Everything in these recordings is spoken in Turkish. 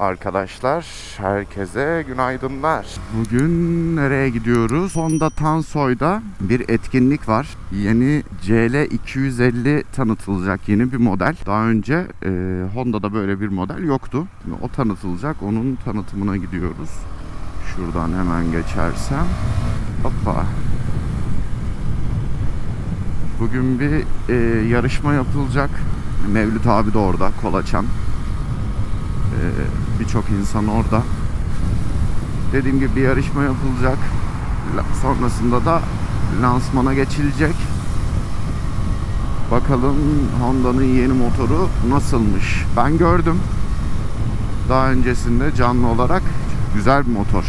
Arkadaşlar herkese günaydınlar. Bugün nereye gidiyoruz? Honda Tansoy'da bir etkinlik var. Yeni CL 250 tanıtılacak yeni bir model. Daha önce e, Honda'da böyle bir model yoktu. O tanıtılacak. Onun tanıtımına gidiyoruz. Şuradan hemen geçersem. Hoppa. Bugün bir e, yarışma yapılacak. Mevlüt abi de orada, Kolaçan. E, Birçok insan orada. Dediğim gibi bir yarışma yapılacak. La- Sonrasında da lansmana geçilecek. Bakalım Honda'nın yeni motoru nasılmış. Ben gördüm. Daha öncesinde canlı olarak güzel bir motor.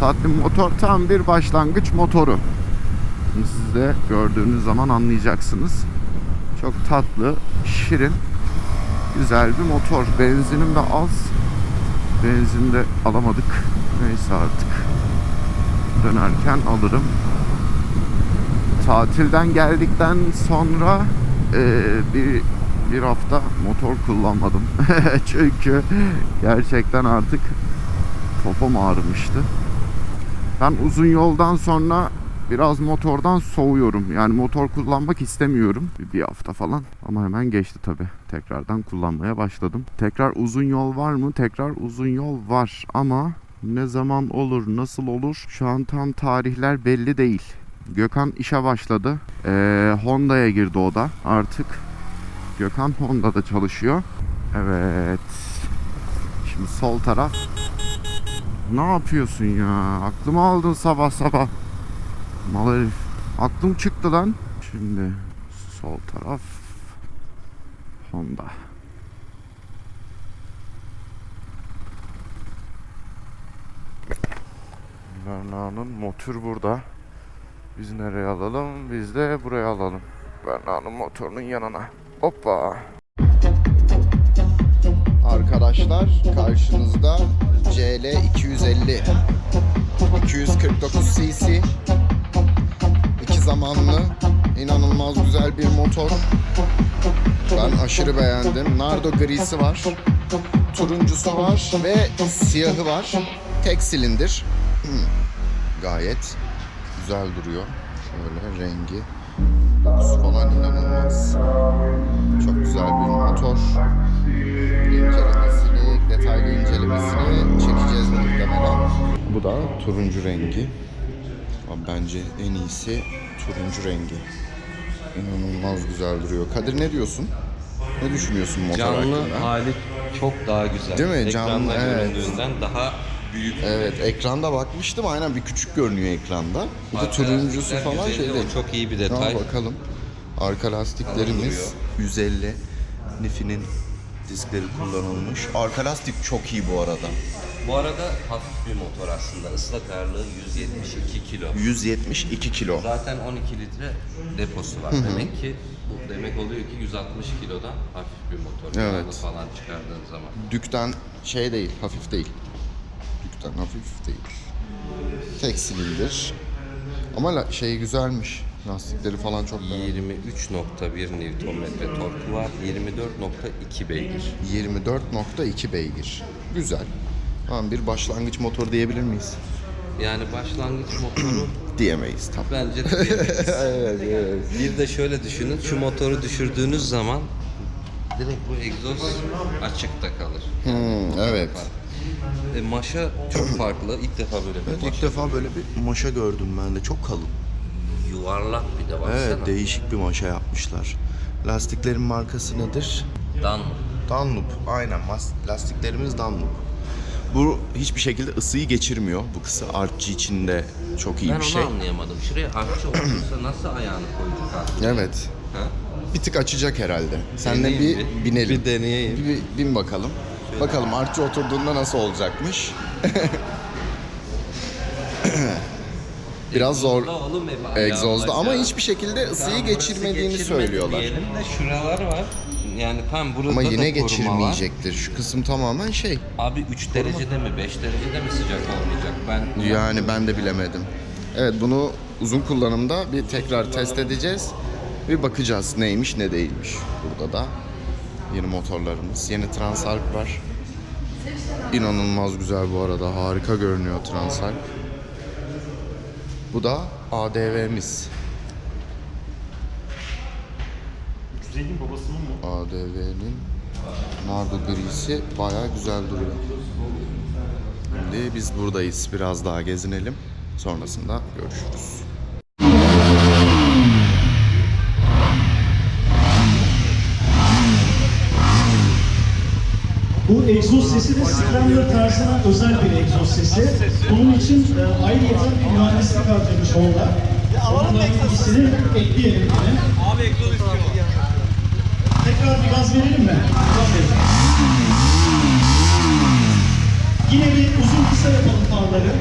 Tatlı motor tam bir başlangıç motoru. Siz de gördüğünüz zaman anlayacaksınız. Çok tatlı, şirin, güzel bir motor. Benzinim de az. Benzin de alamadık. Neyse artık. Dönerken alırım. Tatilden geldikten sonra eee, bir bir hafta motor kullanmadım. Çünkü gerçekten artık popom ağrımıştı. Ben uzun yoldan sonra biraz motordan soğuyorum. Yani motor kullanmak istemiyorum. Bir- hafta falan. Ama hemen geçti tabi. Tekrardan kullanmaya başladım. Tekrar uzun yol var mı? Tekrar uzun yol var. Ama ne zaman olur, nasıl olur? Şu an tam tarihler belli değil. Gökhan işe başladı. Ee, Honda'ya girdi o da artık. Gökhan Honda'da çalışıyor. Evet. Şimdi sol taraf ne yapıyorsun ya? Aklımı aldın sabah sabah. Mal herif. Aklım çıktı lan. Şimdi sol taraf Honda. Berna'nın motor burada. Biz nereye alalım? Biz de buraya alalım. Berna'nın motorunun yanına. Hoppa. Arkadaşlar karşınızda CL 250 249 cc zamanlı inanılmaz güzel bir motor. Ben aşırı beğendim. Nardo grisi var. Turuncusu var ve siyahı var. Tek silindir. Hmm, Gayet güzel duruyor. Şöyle rengi. Falan inanılmaz. Çok güzel bir motor incelemesini, detaylı incelemesini çekeceğiz muhtemelen. Bu da turuncu rengi. Ama bence en iyisi turuncu rengi. İnanılmaz güzel duruyor. Kadir ne diyorsun? Ne düşünüyorsun motor Canlı hakkında? hali çok daha güzel. Değil mi? Canlı, Ekranda evet. göründüğünden daha büyük. Evet, ekranda bakmıştım. Aynen bir küçük görünüyor ekranda. Bu da Arka turuncusu lastikler falan 150, şey değil. O çok iyi bir Tamam detay. bakalım. Arka lastiklerimiz 150. Nifi'nin diskleri kullanılmış. Arka lastik çok iyi bu arada. Bu arada hafif bir motor aslında. Islak ağırlığı 172 kilo. 172 kilo. Zaten 12 litre deposu var. Demek ki bu demek oluyor ki 160 kilodan hafif bir motor. Evet. Yağını falan çıkardığın zaman. Dükten şey değil, hafif değil. Dükten hafif değil. Tek silindir. Ama şey güzelmiş. Lastikleri falan çok beğendim. 23.1 Nm torku var. 24.2 beygir. 24.2 beygir. Güzel. Tamam bir başlangıç motor diyebilir miyiz? Yani başlangıç motoru Diyemeyiz tabii. bence de diyemeyiz. Bir de şöyle düşünün, şu motoru düşürdüğünüz zaman direkt bu egzoz açıkta kalır. Hmm, evet. E, maşa çok farklı. İlk defa böyle bir maşa. İlk defa böyle bir maşa gördüm ben de. Çok kalın. Yuvarlak bir de baksana. Evet, değişik bir maşa yapmışlar. Lastiklerin markası nedir? Dan. Dunlop. Aynen. mas- Lastiklerimiz Dunlop. Bu hiçbir şekilde ısıyı geçirmiyor. Bu kısa artçı içinde çok iyi Ben bir onu şey. anlayamadım. Şuraya artçı otursa nasıl ayağını koyacak abi? Evet. Ha? Bir tık açacak herhalde. Deneyeyim bir bir. binelim. Bir deneyeyim. Bir, bir bin bakalım. Bakalım artçı oturduğunda nasıl olacakmış. Biraz zor Egzozda ama hiçbir şekilde ısıyı Tamam, geçirmediğini geçirmedi söylüyorlar. Diyelim de şuralar var. Yani tam burada Ama da yine koruma var. geçirmeyecektir. Şu kısım tamamen şey. Abi 3 derecede mi 5 derecede mi sıcak olmayacak? Ben Yani ben de bilemedim. Evet bunu uzun kullanımda bir tekrar test edeceğiz. Bir bakacağız neymiş ne değilmiş. Burada da yeni motorlarımız. Yeni Transalp var. İnanılmaz güzel bu arada. Harika görünüyor Transalp. Bu da ADV'miz. Güzelin babasının mı? ADV'nin Nardo grisi bayağı güzel duruyor. Şimdi biz buradayız. Biraz daha gezinelim. Sonrasında görüşürüz. Bu egzoz sesi de Scrambler tarzına özel bir egzoz sesi. Bunun için e, ayrıca bir mühendislik harcamış onlar. Onların bilgisini ekleyelim. Abi egzoz istiyor. Tekrar bir gaz verelim mi? Gaz verelim. Yine bir uzun kısa yapalım farları.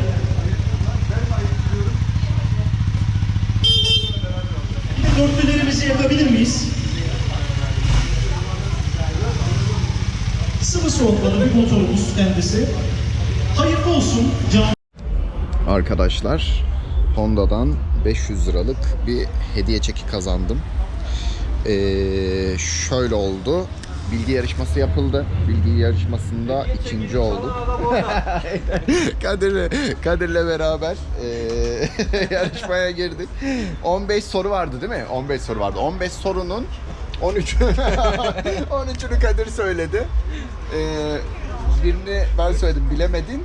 Bir de dörtlülerimizi yakabilir miyiz? Sıvı soğutmalı bir motorumuz kendisi. Hayırlı olsun can. Arkadaşlar Honda'dan 500 liralık bir hediye çeki kazandım. Ee, şöyle oldu. Bilgi yarışması yapıldı. Bilgi yarışmasında ikinci oldum. Kadir'le, Kadir'le beraber ee, yarışmaya girdik. 15 soru vardı değil mi? 15 soru vardı. 15 sorunun 13 13'ünü Kadir söyledi. Ee, birini ben söyledim bilemedin.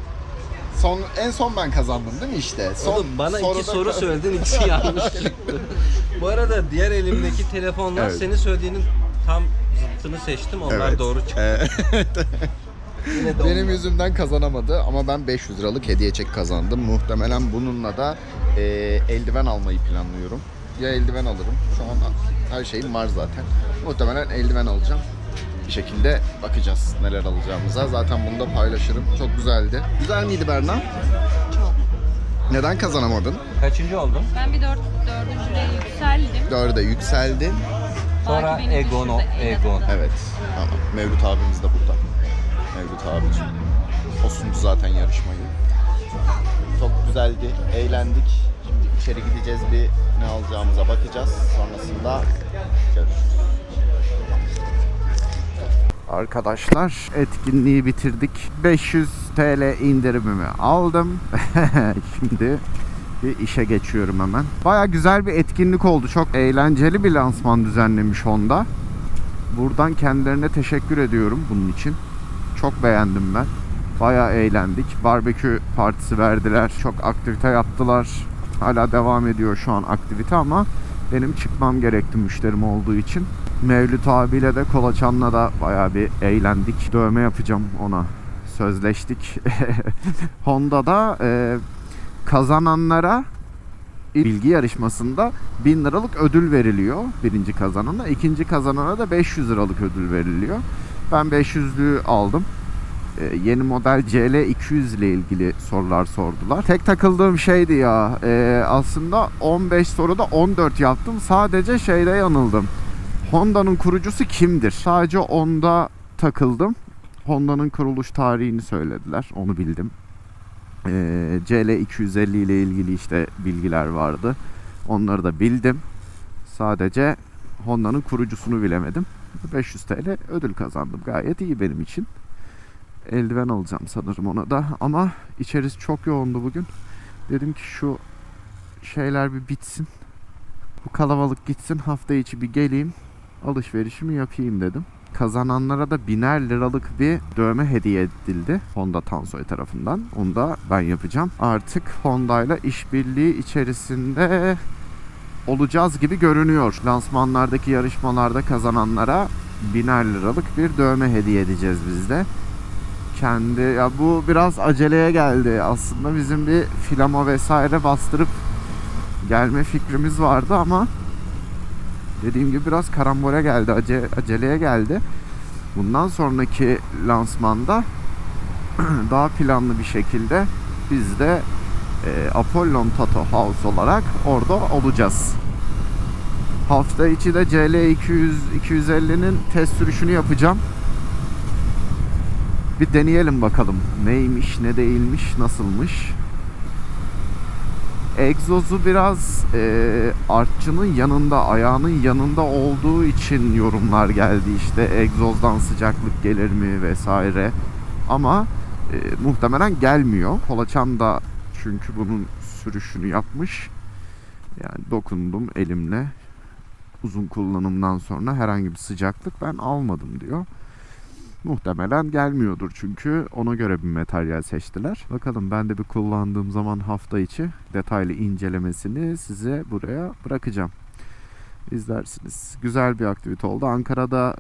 Son en son ben kazandım değil mi işte? Son Oğlum bana iki soruda- soru söyledin ikisi yanlış çıktı. Bu arada diğer elimdeki telefonlar Evet. senin söylediğinin tam zıttını seçtim. Onlar Evet. doğru çıktı. Ee, Yine de Benim yüzümden kazanamadı ama ben 500 liralık hediye çek kazandım. Muhtemelen bununla da e, eldiven almayı planlıyorum. Ya eldiven alırım. Şu an her şeyim var zaten. Muhtemelen eldiven alacağım. Bir şekilde bakacağız neler alacağımıza. Zaten bunu da paylaşırım. Çok güzeldi. Güzel miydi Berna? Çok. Neden kazanamadın? Kaçıncı oldun? Ben bir dört, dördüncüde yükseldim. Dörde yükseldin. Sonra Belki benim Egon o dışında en Egon. Evet. Tamam. Mevlüt abimiz de burada. Mevlüt abicim. O sundu zaten yarışmayı. Çok güzeldi. Eğlendik. Şimdi içeri gideceğiz bir ne alacağımıza bakacağız. Sonrasında görüşürüz. Arkadaşlar etkinliği bitirdik. 500 TL indirimimi aldım. Şimdi bir işe geçiyorum hemen. Baya güzel bir etkinlik oldu. Çok eğlenceli bir lansman düzenlemiş Honda. Buradan kendilerine teşekkür ediyorum bunun için. Çok beğendim ben. Baya eğlendik. Barbekü partisi verdiler. Çok aktivite yaptılar. Hala devam ediyor şu an aktivite ama benim çıkmam gerekti müşterim olduğu için. Mevlüt abiyle de Kolaçan'la da baya bir eğlendik. Dövme yapacağım ona. Sözleştik. Honda'da e, kazananlara bilgi yarışmasında 1000 liralık ödül veriliyor birinci kazanana. ikinci kazanana da 500 liralık ödül veriliyor. Ben 500'lüğü aldım. Ee, yeni model CL200 ile ilgili sorular sordular. Tek takıldığım şeydi ya e, aslında 15 soruda 14 yaptım. Sadece şeyde yanıldım. Honda'nın kurucusu kimdir? Sadece onda takıldım. Honda'nın kuruluş tarihini söylediler. Onu bildim. Ee, CL250 ile ilgili işte bilgiler vardı. Onları da bildim. Sadece Honda'nın kurucusunu bilemedim. 500 TL ödül kazandım. Gayet iyi benim için. Eldiven alacağım sanırım ona da. Ama içerisi çok yoğundu bugün. Dedim ki şu şeyler bir bitsin. Bu kalabalık gitsin. Hafta içi bir geleyim. Alışverişimi yapayım dedim. Kazananlara da biner liralık bir dövme hediye edildi Honda Tansoy tarafından. Onu da ben yapacağım. Artık Honda ile işbirliği içerisinde olacağız gibi görünüyor. Lansmanlardaki yarışmalarda kazananlara biner liralık bir dövme hediye edeceğiz biz de. Kendi ya bu biraz aceleye geldi. Aslında bizim bir filama vesaire bastırıp gelme fikrimiz vardı ama dediğim gibi biraz karambole geldi, ace, aceleye geldi. Bundan sonraki lansmanda daha planlı bir şekilde biz de e, Apollon Tato House olarak orada olacağız. Hafta içi de CL200 250'nin test sürüşünü yapacağım. Bir deneyelim bakalım. Neymiş, ne değilmiş, nasılmış. Egzozu biraz e, artçının yanında, ayağının yanında olduğu için yorumlar geldi işte egzozdan sıcaklık gelir mi vesaire. ama e, muhtemelen gelmiyor. Kolaçan da çünkü bunun sürüşünü yapmış. Yani dokundum elimle. Uzun kullanımdan sonra herhangi bir sıcaklık ben almadım diyor. Muhtemelen gelmiyordur çünkü ona göre bir materyal seçtiler. Bakalım ben de bir kullandığım zaman hafta içi detaylı incelemesini size buraya bırakacağım. İzlersiniz. Güzel bir aktivite oldu. Ankara'da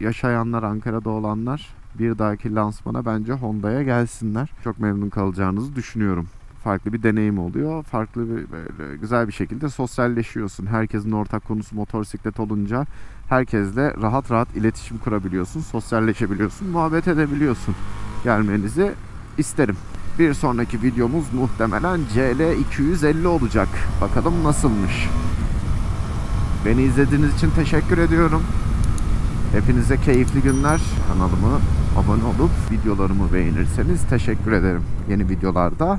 e, yaşayanlar, Ankara'da olanlar bir dahaki lansmana bence Honda'ya gelsinler. Çok memnun kalacağınızı düşünüyorum. Farklı bir deneyim oluyor. Farklı bir böyle güzel bir şekilde sosyalleşiyorsun. Herkesin ortak konusu motosiklet olunca herkesle rahat rahat iletişim kurabiliyorsun, sosyalleşebiliyorsun, muhabbet edebiliyorsun. Gelmenizi isterim. Bir sonraki videomuz muhtemelen CL 250 olacak. Bakalım nasılmış. Beni izlediğiniz için teşekkür ediyorum. Hepinize keyifli günler. Kanalıma abone olup videolarımı beğenirseniz teşekkür ederim. Yeni videolarda